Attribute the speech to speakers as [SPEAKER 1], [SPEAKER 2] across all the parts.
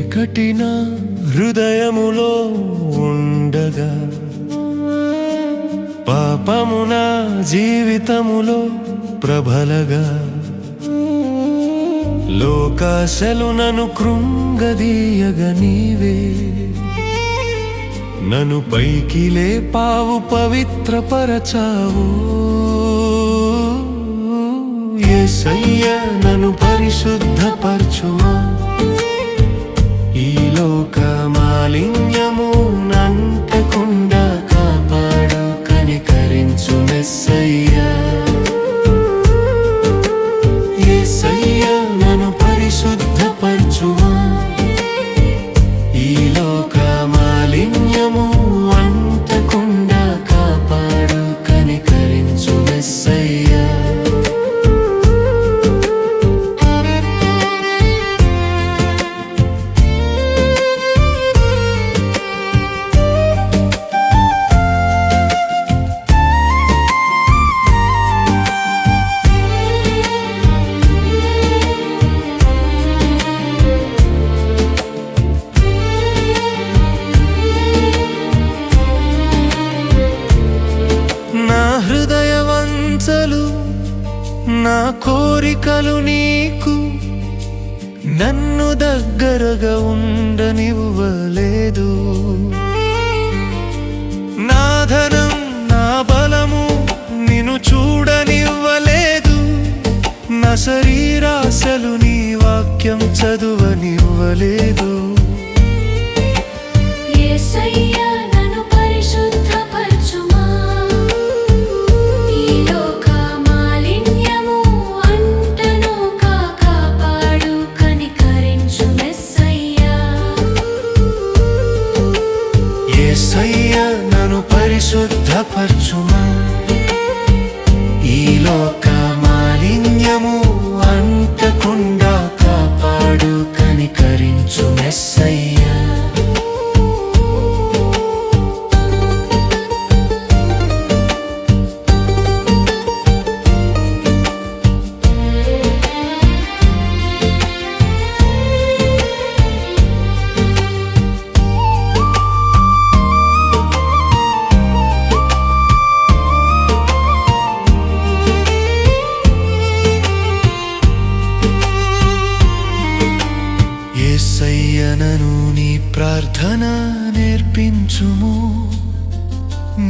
[SPEAKER 1] చీకటిన హృదయములో ఉండగా పాపమున జీవితములో ప్రభలగా లోకాశలు నను కృంగదీయగ నీవే. నన్ను పైకి లేపావు పవిత్రపరచావు. యేసయ్య కోరికలు నీకు నన్ను దగ్గరగా ఉండనివ్వలేదు. నా ధనం నా బలము నిన్ను చూడనివ్వలేదు. నా శరీరాశలు నీ వాక్యం చదువనివ్వలేదు.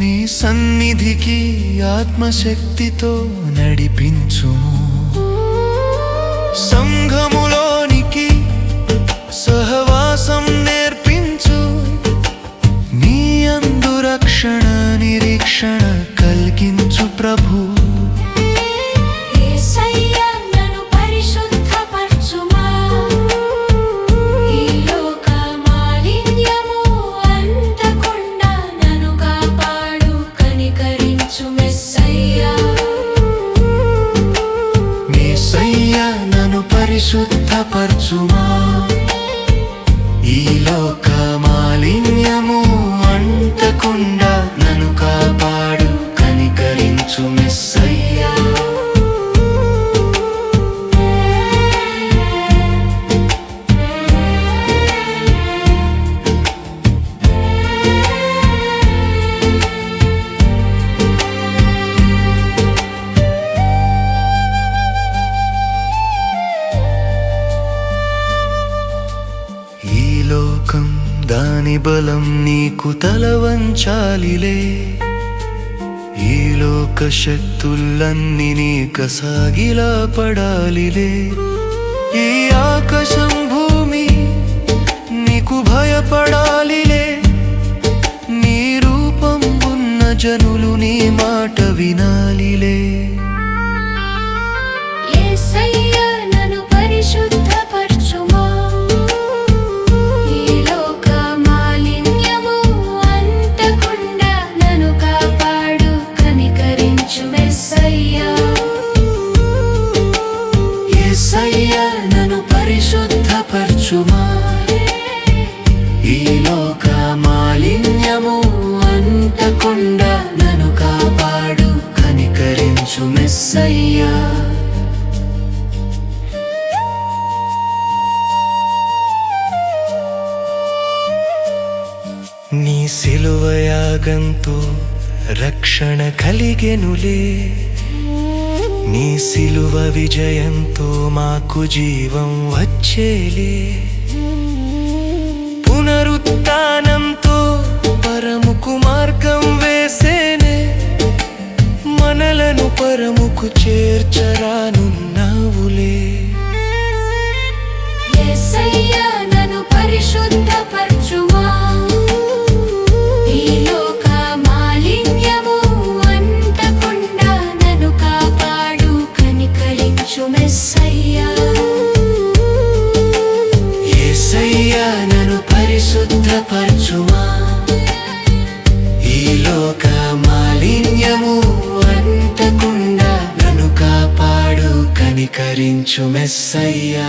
[SPEAKER 1] నీ సన్నిధికి ఆత్మశక్తితో నడిపించుము. సంఘములోనికి సహవాసం నేర్పించు. నీ అందు రక్షణ నిరీక్షణ కలిగించు ప్రభు. దాని బలం నీకు తల వంచాలిలే ఈ లోక శక్తులన్నీ నీక సాగిలా పడాలిలే. ఈ ఆకాశం భూమి నీకు భయపడాలిలే. నీ రూపం ఉన్న జనులు నీ మాట వినాలిలే.
[SPEAKER 2] యేసయ్యా
[SPEAKER 1] ಸಿಲುವೆಯಾಗಂತೂ రక్షణ కలిగెనులే. నీ సిలువ విజయంతో మాకు జీవం వచ్చేలే. పునరుత్నంతో పరముకు మార్గం వేసేనే. మనలను పరముకు చేర్చరానున్న కనికరించు మెస్సయ్యా.